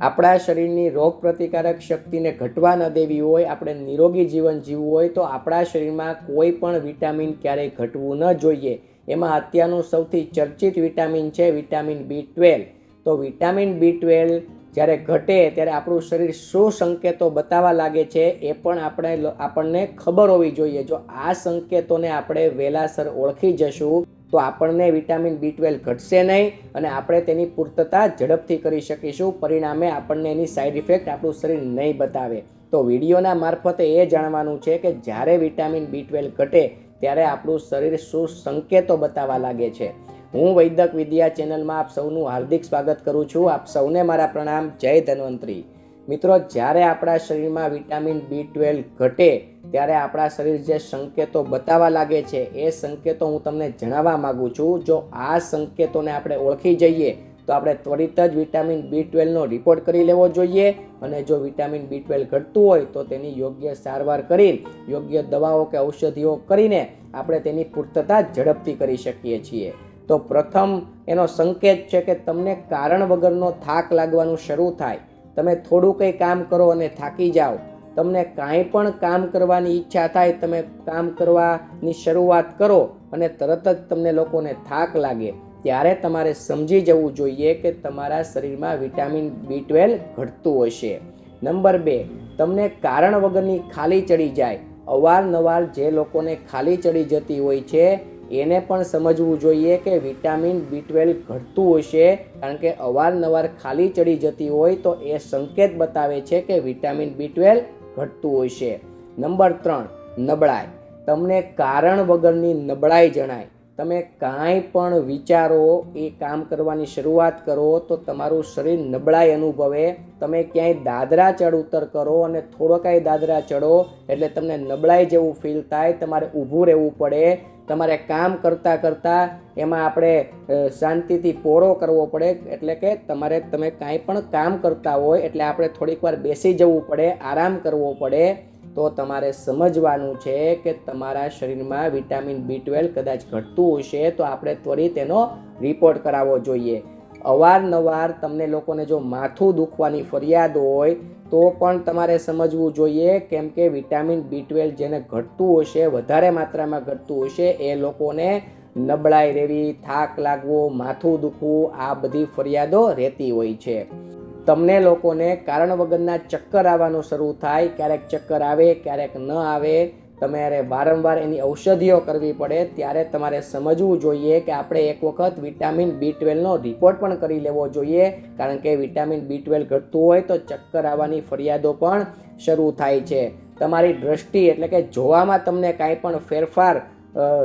આપણા શરીરની રોગ પ્રતિકારક શક્તિને ઘટવા ન દેવી હોય, આપણે નિરોગી જીવન જીવવું હોય, તો આપણા શરીરમાં કોઈ પણ વિટામિન ક્યારેય ઘટવું ન જોઈએ. એમાં અત્યારનું સૌથી ચર્ચિત વિટામિન છે વિટામિન બી ટ્વેલ્વ. તો વિટામિન બી ટ્વેલ્વ જ્યારે ઘટે ત્યારે આપણું શરીર શું સંકેતો બતાવવા લાગે છે એ પણ આપણે આપણને ખબર હોવી જોઈએ. જો આ સંકેતોને આપણે વહેલાસર ઓળખી જશું તો આપણને વિટામિન બી ટ્વેલ્વ ઘટશે નહીં અને આપણે તેની પૂર્તતા ઝડપથી કરી શકીશું. પરિણામે આપણને એની સાઈડ ઇફેક્ટ આપણું શરીર નહીં બતાવે. તો વિડીયોના મારફતે એ જાણવાનું છે કે જ્યારે વિટામિન બી ટ્વેલ્વ ઘટે ત્યારે આપણું શરીર શું સંકેતો બતાવવા લાગે છે. હું વૈદક વિદ્યા ચેનલમાં આપ સૌનું હાર્દિક સ્વાગત કરું છું. આપ સૌને મારા પ્રણામ. જય ધન્વંતરી. મિત્રો, જ્યારે આપણા શરીરમાં વિટામિન બી ટ્વેલ્વ ઘટે, ત્યારે આપણા શરીર જે સંકેતો બતાવવા લાગે છે, એ સંકેતો હું તમને જણાવવા માગું છું. જો આ સંકેતોને આપણે ઓળખી જઈએ, તો આપણે ત્વરિત જ વિટામિન બી ટ્વેલ્વનો રિપોર્ટ કરી લેવો જોઈએ અને જો વિટામિન બી ટ્વેલ્વ ઘટતું હોય, તો તેની યોગ્ય સારવાર કરી, યોગ્ય દવાઓ કે ઔષધિઓ કરીને આપણે તેની પૂર્તતા ઝડપથી કરી શકીએ છીએ. તો પ્રથમ એનો સંકેત છે કે તમને કારણ વગરનો થાક લાગવાનું શરૂ થાય. તમે થોડું કંઈ કામ કરો અને થાકી જાઓ. તમને કાંઈ પણ કામ કરવાની ઈચ્છા થાય, તમે કામ કરવાની શરૂઆત કરો અને તરત જ તમને લોકોને થાક લાગે. ત્યારે તમારે સમજી જવું જોઈએ કે તમારા શરીરમાં વિટામિન બી ટ્વેલ્વ ઘટતું હશે. નંબર બે, તમને કારણ વગરની ખાલી ચડી જાય. અવારનવાર જે લોકોને ખાલી ચડી જતી હોય છે એને પણ સમજવું જોઈએ કે વિટામિન બી ટ્વેલ્વ ઘટતું હશે, કારણ કે અવારનવાર ખાલી ચડી જતી હોય તો એ સંકેત બતાવે છે કે વિટામિન બી ટ્વેલ્વ ઘટતું હશે. નંબર ત્રણ, નબળાઈ. તમને કારણ વગરની નબળાઈ જણાય. તમે કાંઈ પણ વિચારો, એ કામ કરવાની શરૂઆત કરો, તો તમારું શરીર નબળાઈ અનુભવે. તમે ક્યાંય દાદરા ચડ ઉતર કરો અને થોડો કાંઈ દાદરા ચડો, એટલે તમને નબળાઈ જેવું ફીલ થાય, તમારે ઊભું રહેવું પડે. તમારે કામ કરતાં કરતાં એમાં આપણે શાંતિથી પોરો કરવો પડે. એટલે કે તમારે, તમે કાંઈ પણ કામ કરતા હોય એટલે આપણે થોડીક વાર બેસી જવું પડે, આરામ કરવો પડે. તો તમારે સમજવાનું છે કે તમારા શરીરમાં વિટામિન બી ટ્વેલ્વ કદાચ ઘટતું હશે તો આપણે ત્વરિત એનો રિપોર્ટ કરાવવો જોઈએ. અવારનવાર તમને લોકોને જો માથું દુખવાની ફરિયાદ હોય તો પણ તમારે સમજવું જોઈએ કેમ કે વિટામિન બી ટ્વેલ્વ જેને ઘટતું હશે, વધારે માત્રામાં ઘટતું હશે, એ લોકોને નબળાઈ રહેવી, થાક લાગવો, માથું દુખવું, આ બધી ફરિયાદો રહેતી હોય છે. તમને લોકોને કારણ વગરના ચક્કર આવવાનું શરૂ થાય, ક્યારેક ચક્કર આવે, ક્યારેક ન આવે તમારે વારંવાર એની ઔષધિઓ કરવી પડે, ત્યારે તમારે સમજવું જોઈએ કે આપણે એક વખત વિટામિન બી ટ્વેલ્વનો રિપોર્ટ પણ કરી લેવો જોઈએ. કારણ કે વિટામિન બી ટ્વેલ્વ ઘટતું હોય તો ચક્કર આવવાની ફરિયાદો પણ શરૂ થાય છે. તમારી દ્રષ્ટિ એટલે કે જોવામાં તમને કાંઈ પણ ફેરફાર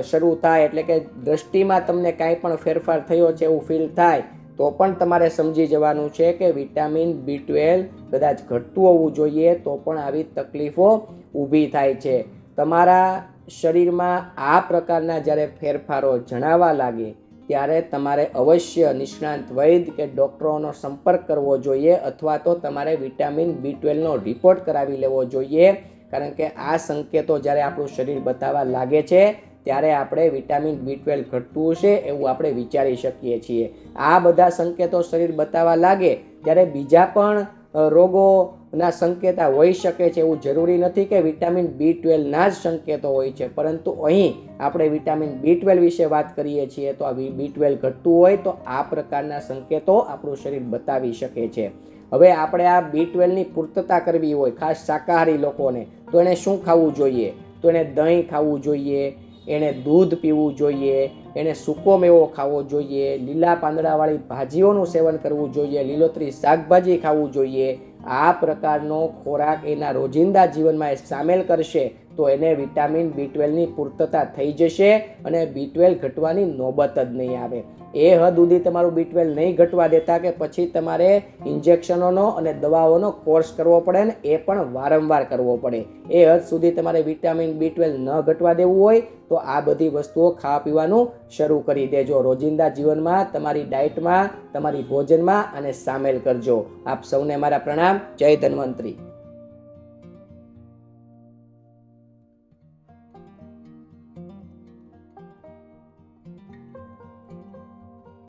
શરૂ થાય એટલે કે દ્રષ્ટિમાં તમને કાંઈ પણ ફેરફાર થયો છે એવું ફીલ થાય, તો પણ તમારે સમજી જવાનું છે કે વિટામિન બી ટ્વેલ્વ કદાચ ઘટતું હોવું જોઈએ તો પણ આવી તકલીફો ઊભી થાય છે. તમારા શરીરમાં આ પ્રકારના જ્યારે ફેરફારો જણાવવા લાગે, ત્યારે તમારે અવશ્ય નિષ્ણાંત વૈદ કે ડૉક્ટરોનો સંપર્ક કરવો જોઈએ અથવા તો તમારે વિટામિન બી ટ્વેલ્વનો રિપોર્ટ કરાવી લેવો જોઈએ. કારણ કે આ સંકેતો જ્યારે આપણું શરીર બતાવવા લાગે છે, ત્યારે આપણે વિટામિન બી ટ્વેલ્વ ઘટતું હશે એવું આપણે વિચારી શકીએ છીએ. આ બધા સંકેતો શરીર બતાવવા લાગે, ત્યારે બીજા પણ રોગોના સંકેતા હોઈ શકે છે એવું જરૂરી નથી કે વિટામિન બી ટ્વેલ્વના જ સંકેતો હોય છે. પરંતુ અહીં આપણે વિટામિન બી ટ્વેલ્વ વિશે વાત કરીએ છીએ તો આ બી ટ્વેલ્વ ઘટતું હોય તો આ પ્રકારના સંકેતો આપણું શરીર બતાવી શકે છે. હવે આપણે આ બી ટ્વેલ્વની પૂર્તતા કરવી હોય ખાસ શાકાહારી લોકોને તો એણે શું ખાવું જોઈએ? તો એણે દહીં ખાવું જોઈએ, એણે દૂધ પીવું જોઈએ એણે સૂકો મેવો ખાવો જોઈએ, લીલા પાંદડાવાળી ભાજીઓનું સેવન કરવું જોઈએ, લીલોતરી શાકભાજી ખાવું જોઈએ. આ પ્રકારનો ખોરાક એના રોજિંદા જીવનમાં એ સામેલ કરશે તો એને વિટામિન બી ટ્વેલ્વની પૂર્તતા થઈ જશે અને બી ટ્વેલ્વ ઘટવાની નોબત જ નહીં આવે. એ હદ સુધી તમારું બી ટ્વેલ્વ નહીં ઘટવા દેતા કે પછી તમારે ઇન્જેક્શનોનો અને દવાઓનો કોર્સ કરવો પડે ને એ પણ વારંવાર કરવો પડે. એ હદ સુધી તમારે વિટામિન બી ટ્વેલ્વ ન ઘટવા દેવું હોય તો આ બધી વસ્તુઓ ખાવા પીવાનું શરૂ કરી દેજો. રોજિંદા જીવનમાં તમારી ડાયટમાં, તમારી ભોજનમાં અને સામેલ કરજો. આપ સૌને મારા પ્રણામ. જય ધન્વંતરી.